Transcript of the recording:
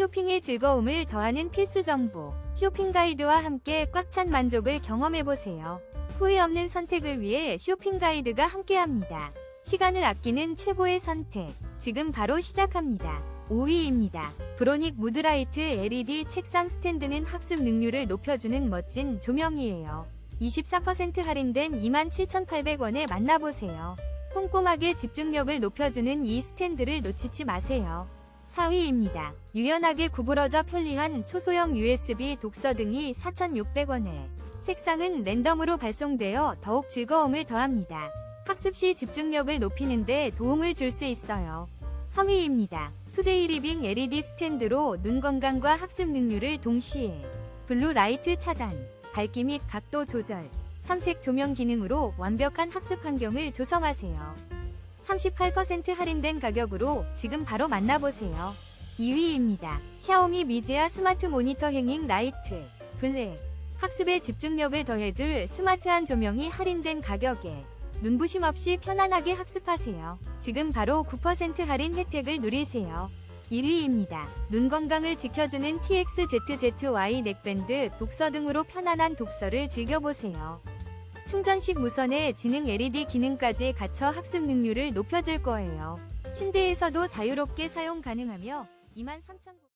쇼핑의 즐거움을 더하는 필수 정보. 쇼핑 가이드와 함께 꽉 찬 만족을 경험해보세요. 후회 없는 선택을 위해 쇼핑 가이드가 함께합니다. 시간을 아끼는 최고의 선택. 지금 바로 시작합니다. 5위입니다. 브로닉 무드라이트 LED 책상 스탠드는 학습 능률을 높여주는 멋진 조명이에요. 24% 할인된 27,800원에 만나보세요. 꼼꼼하게 집중력을 높여주는 이 스탠드를 놓치지 마세요. 4위입니다. 유연하게 구부러져 편리한 초소형 USB 독서 등이 4,600원에 색상은 랜덤으로 발송되어 더욱 즐거움을 더합니다. 학습 시 집중력을 높이는 데 도움을 줄 수 있어요. 3위입니다. 투데이 리빙 LED 스탠드로 눈 건강과 학습 능률을 동시에 블루 라이트 차단, 밝기 및 각도 조절, 삼색 조명 기능으로 완벽한 학습 환경을 조성하세요. 38% 할인된 가격으로 지금 바로 만나보세요. 2위입니다. 샤오미 미지아 스마트 모니터 행잉 라이트 블랙 학습에 집중력을 더해줄 스마트한 조명이 할인된 가격에 눈부심 없이 편안하게 학습하세요. 지금 바로 9% 할인 혜택을 누리세요. 1위입니다. 눈 건강을 지켜주는 TXZZY 넥밴드 독서 등으로 편안한 독서를 즐겨보세요. 충전식 무선에 지능 LED 기능까지 갖춰 학습 능률을 높여줄 거예요. 침대에서도 자유롭게 사용 가능하며 23,900